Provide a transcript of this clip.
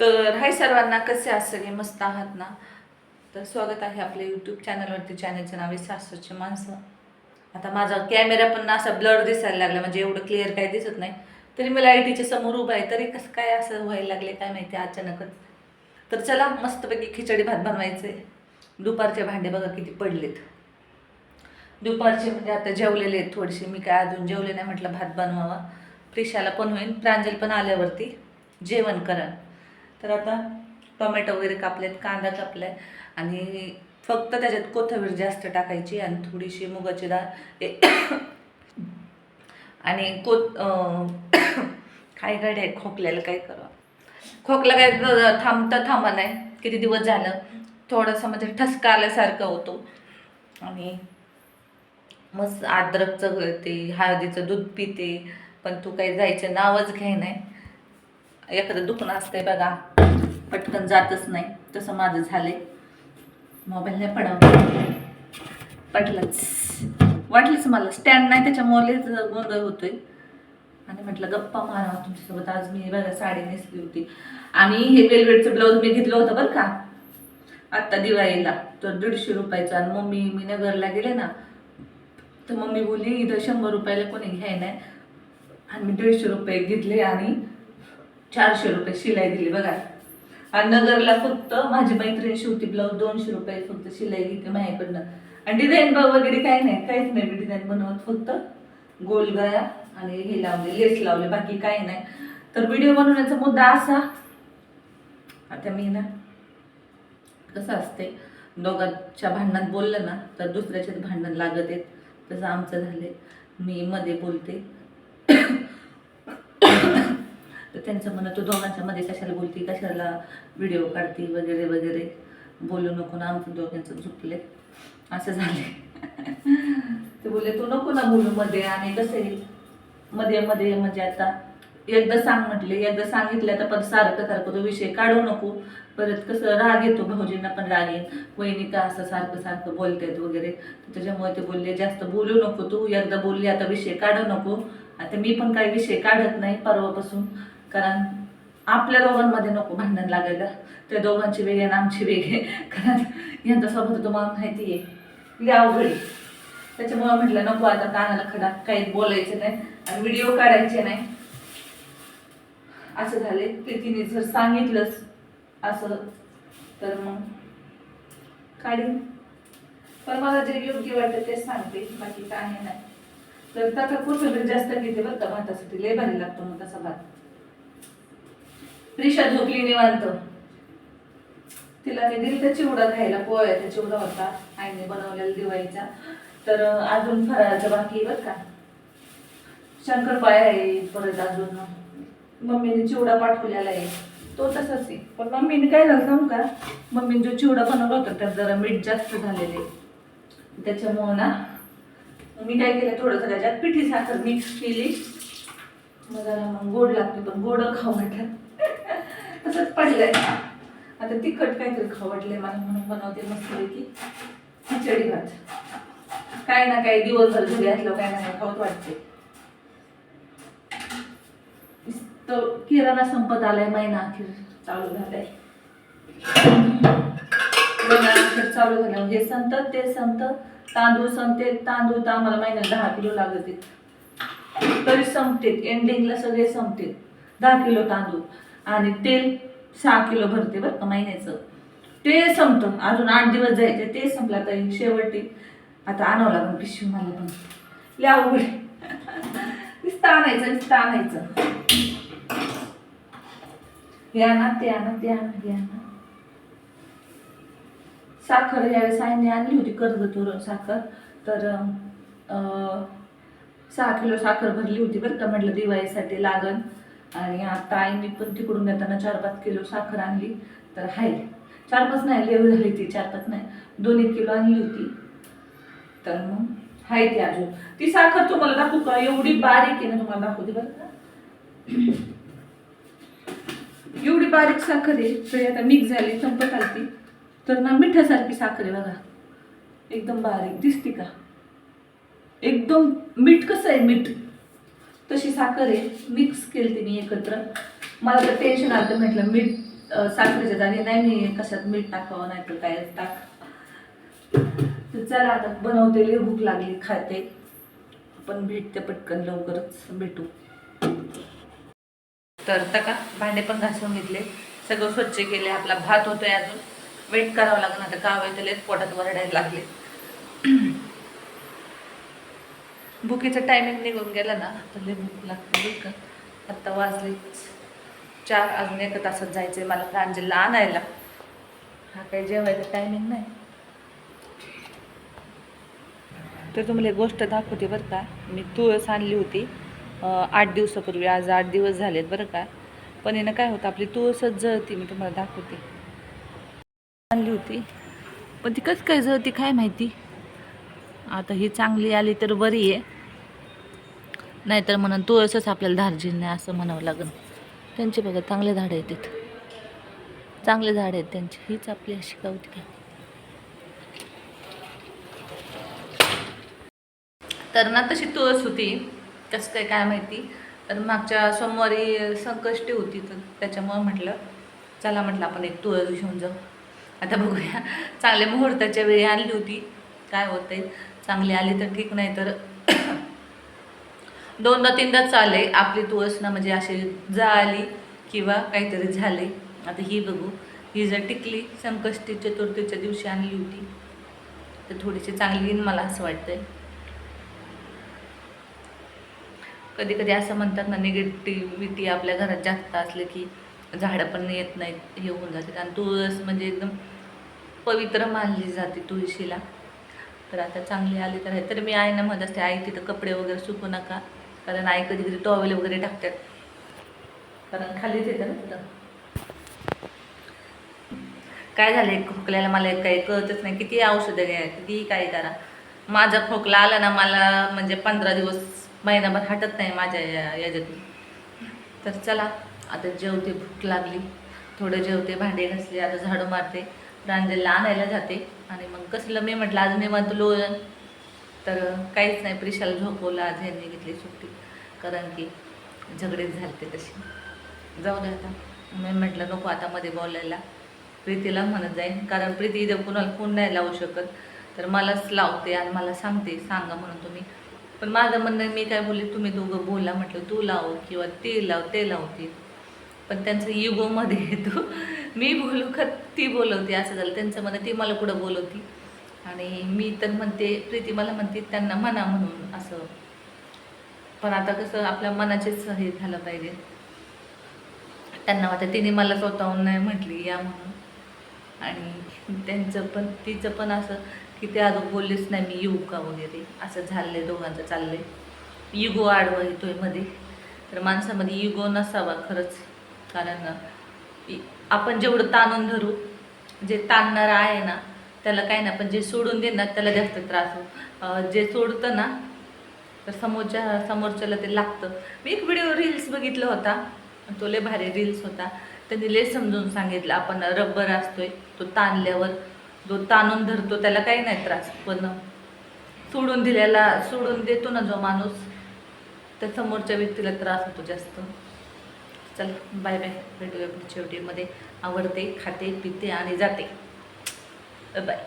तर हाय सर्वांना कसे आहात सगळे? मस्त आहात ना? तर स्वागत आहे आपल्या यूट्यूब चॅनलवरती चॅनलचं नाव आहे सासूची माणसं. आता माझा कॅमेरा पण असा ब्लर दिसायला लागला म्हणजे एवढं क्लिअर काय दिसत नाही. तरी मला आय टीच्या समोर उभा आहे. तरी कसं काय असं व्हायला लागले काय माहिती अचानकच. तर चला मस्तपैकी खिचडी भात बनवायचे दुपारचे भांडे बघा किती पडलेत. दुपारचे म्हणजे आता जेवलेले आहेत थोडेसे. मी काय अजून जेवले नाही म्हटलं भात बनवावा. प्रिशाला पण होईल. प्रांजल पण आल्यावरती. जेवण करा. तर आता टोमॅटो वगैरे कापलेत कांदा कापलाय आणि फक्त त्याच्यात कोथिंबीर जास्त टाकायची आणि थोडीशी मुगाची डाळ आणि कोत काय गाडी आहे खोकल्याला काय करा खोकला काय थांबता थांबा नाही. किती दिवस झालं? थोडंसं म्हणजे ठसका आल्यासारखं होतो. आणि मस्त अद्रकचं ते हळदीचं दूध पिते पण तू काही जायचं नावच घे नाही. एखादं दुखणं असतंय बघा. पटकन जातच नाही. तसं माझं झालंय. मोबाईल नाही पडावं पटलंच वाटलंच मला. स्टँड नाही त्याच्यामुळे गोंधळ होतोय. आणि म्हटलं गप्पा मारावा तुमच्यासोबत. आज मी बघा साडी नेसली होती. आणि हे वेलवेटचं ब्लाऊज मी घेतलं होतं बरं का? आत्ता दिवाळीला. तर दीडशे रुपयाचं. आणि मम्मी मी नगरला गेले ना तर मम्मी बोलली इथं शंभर रुपयाला कोणी घ्याय नाही. आणि मी दीडशे रुपये घेतले आणि चारशे रुपये शिलाई दिली बघा. आणि नगरला फक्त माझी मैत्रीण शिवती ब्लाऊज दोनशे रुपये फक्त शिलाई घेते माझ्याकडनं. आणि डिझाईन वगैरे काही नाही काहीच नाही मी डिझाईन बनवत फक्त गोल गळा आणि हे लावले लेस लावले बाकी काही नाही. तर व्हिडिओ बनवण्याचा मुद्दा असा आता मी ना कसं असते दोघांच्या भांडणात बोललं ना तर दुसऱ्याच्याच भांडण लागत आहेत. तसं आमचं झालं मी मध्ये बोलते. त्यांचं म्हणणं तू दोघांच्या मध्ये कशाला बोलती? कशाला व्हिडिओ काढती? वगैरे वगैरे. बोलू नको ना आमचं दोघांचं झुकले असं झाले ते बोलले तू नको ना बोलू मध्ये आणि कसं मध्ये मध्ये म्हणजे आता एकदा सांग म्हटले एकदा सांगितलं तर पण सारखं सारखं तो विषय काढू नको. परत कसं राग येतो भाऊजींना पण राग येईल. वहिनी का असं सारखं सारखं बोलतायत वगैरे. त्याच्यामुळे ते बोलले जास्त बोलू नको तू एकदा बोलली आता विषय काढू नको. आता मी पण काही विषय काढत नाही परवापासून. कारण आपल्या दोघांमध्ये नको भांडण लागायला. त्या दोघांची वेगळी आणि आमची वेगळी कारण यांच्यासोबत तुम्हाला माहिती आहे अवघडी अवघड त्याच्यामुळे म्हटलं नको आता कानाला खडा काही बोलायचं नाही आणि व्हिडिओ काढायचे नाही. असं झाले ते तिने जर सांगितलंच असं तर मग काढीन. पण मला जे योग्य वाटतं ते सांगते. बाकी काही नाही. तर त्याचा कोथिंबीर जास्त घेते बरं का? भातासाठी लय भारी लागतो मग तसा भात. रिषा झोपली निवांत. तिला मी दिली तर चिवडा खायला पोळ्याचा चिवडा होता आईने बनवलेला दिवाळीचा. तर अजून फराळाचं बाकी बरं का. शंकरपाळ्या आहे परत अजून. मम्मीने चिवडा पाठवलेला आहे. तो तसाच आहे. पण मम्मीने काय झालं सांगू का? मम्मीने जो चिवडा बनवला होता त्यात जरा मीठ जास्त झालेले त्याच्यामुळं ना मी काय केलं थोडंसं त्याच्यात पिठी साखर मिक्स केली. मग जरा मग गोड लागते पण गोड खाऊ म्हटलं. तसंच पडलंय. आता तिखट काहीतरी खाऊ मला म्हणून बनवते मस्तपैकी. खिचडी भात. काय ना काही दिवसभर घरी असलं काय ना काय खाऊच वाटते. तो किराणा संपत आलाय महिना अखेर चालू झालाय. अखेर चालू झालं हे संत ते संत तांदूळ संपते तांदूळ तर आम्हाला महिन्याला दहा किलो लागत तरी संपते एंडिंगला सगळे संपते दहा किलो तांदूळ. आणि तेल सहा किलो भरते बरं का महिन्याचं. ते संपतं. अजून आठ दिवस जायचे ते संपला तर शेवटी. आता आणावं लागून पिशवी मला पण. लय अवघड आहे. नुसतं आणायचं नुसतं आणायचं. हे आणा ते आणा ते आणा हे आणा. साखर यावेळेस आईने आणली होती कर्जतवरून साखर. तर सहा किलो साखर भरली होती बरं का म्हटलं दिवाळीसाठी लागन. आणि आता आईने पण तिकडून येताना चार पाच किलो साखर आणली. तर हाय चार पाच नाही लेव झाली ती चार पाच नाही. दोन एक किलो आणली होती. तर मग हाय ती अजून. ती साखर तुम्हाला दाखवू का? एवढी बारीक आहे ना तुम्हाला दाखवते बरं का? एवढी बारीक साखर आहे. तर आता मिक्स झाली संपत आलती. तर ना मिठासारखी साखर आहे बघा. एकदम बारीक. दिसते का? एकदम मीठ कसं आहे मीठ? तशी साखर आहे. मिक्स केली मी एकत्र. मला तर टेन्शन आलं म्हटलं मीठ साखरेच्या जागी नाही मी कशात मीठ टाकावं नाही तर काय टाक. तर चला आता बनवते. लई भूक लागली खाते पण भेटते पटकन लवकरच. भेटू. तर का भांडे पण घासून घेतले. सगळं स्वच्छ केले. आपला भात होतोय अजून. वेट करावं लागणार आता का वेळ पोटात वरडायला लागले. भुकीचं टायमिंग निघून गेला ना तर लय भूक लागते बरं का. आत्ता वाजले चार अजून एका तासात जायचं आहे मला प्रांजलला आणायला. हा काही जेवायचा टायमिंग नाही. तर तुम्हाला एक गोष्ट दाखवते बरं का. मी तुळस आणली होती. आठ दिवसापूर्वी आज आठ दिवस झालेत बरं का. पण यानं काय होतं आपली तुळसच जळती मी तुम्हाला दाखवते. आणली होती. पण ती कसं काय जळती काय माहिती? आता ही चांगली आली तर बरी आहे. नाहीतर म्हणून तुळसच आपल्याला धार्जिन नाही असं म्हणावं लागेल त्यांचे बघा चांगले झाडं आहेत तिथं चांगले झाड आहेत त्यांची. हीच आपली अशी गावती काय तर ना तशी तुळस होती. कसं काय काय माहिती? तर मागच्या सोमवारी संकष्टी होती तर त्याच्यामुळं म्हटलं चला म्हटलं आपण एक तुळस घेऊन जाऊ. आता बघूया. चांगल्या मुहूर्ताच्या वेळी आणली होती. काय होतंय? चांगली आली तर ठीक नाही तर दोनदा तीनदाच आले आपली तुळस ना म्हणजे अशी जाळली किंवा काहीतरी झाले. आता ही बघू. ही जर टिकली संकष्टी चतुर्थीच्या दिवशी आणली होती तर थोडीशी चांगली येईन मला असं वाटतंय. कधी कधी असं म्हणतात ना निगेटिव्हिटी आपल्या घरात जास्त असले की झाडं पण येत नाहीत हे होऊन जातात. आणि तुळस म्हणजे एकदम पवित्र मानली जाते तुळशीला. तर आता चांगली आली तर आहे. तर मी आईना म्हणत असते आई तिथं कपडे वगैरे सुकू नका. कारण आई कधी कधी टॉवेल वगैरे टाकतात. कारण खालीच येतं ना तिथं. काय झालं? एक खोकल्याला मला एक काही कळतच नाही. किती औषधं घ्या किती काय करा. माझा खोकला आला ना मला म्हणजे पंधरा दिवस महिनाभर हटत नाही माझ्या या- याच्यातून तर चला आता जेवते भूक लागली. थोडं जेवते भांडे घासले आता झाडू मारते. प्रांजलला आणायला जाते. आणि मग कसलं मी म्हटलं आज निवांत लोळण तर काहीच नाही प्रिशाला झोपवलं आज ह्यांनी घेतली सुट्टी. कारण की झगडेच झाले ते तशी जाऊ दे आता. मी म्हटलं नको आता मध्ये बोलायला. प्रीतीला म्हणत जाईन. कारण प्रीती इथं कुणाला फोन नाही लावू शकत. तर मलाच लावते आणि मला सांगते सांगा म्हणून तुम्ही. पण माझं म्हणणं मी काय बोलले तुम्ही दोघं बोला. म्हटलं तू लाव किंवा ते लाव ते लावते पण त्यांचं युगोमध्ये येतो मी बोलू का? ती बोलवते असं झालं. त्यांचं म्हणणं ती मला कुठं बोलवती? आणि मी तर म्हणते प्रीती मला म्हणते त्यांना म्हणा म्हणून असं. पण आता कसं आपल्या मनाचेच हे झालं पाहिजे. त्यांना वाटतं तिने मला स्वतःहून नाही म्हटली या म्हणून. आणि त्यांचं पण तिचं पण असं की ते अजून बोललेच नाही मी येऊ का वगैरे. असं झालंय दोघांचं चाललंय. युगो आडवा येतोयमध्ये. तर माणसामध्ये युगो नसावा खरंच. कारण आपण जेवढं ताणून धरू जे ताणणारं आहे ना त्याला काय ना पण जे सोडून देणार त्याला जास्त त्रास हो जे सोडतं ना तर समोरच्या समोरच्याला ते लागतं. मी एक व्हिडिओ रील्स बघितला होता. तो लय भारी रील्स होता. त्यांनी लय समजून सांगितलं आपण रबर असतोय तो ताणल्यावर जो ताणून धरतो त्याला काही नाही त्रास. पण सोडून दिलेला सोडून देतो ना जो माणूस त्या समोरच्या व्यक्तीला त्रास होतो जास्त. चल बाय बाय भेटूया पुढच्या व्हिडिओमध्ये आवडते खाते पिते आणि जाते. बाय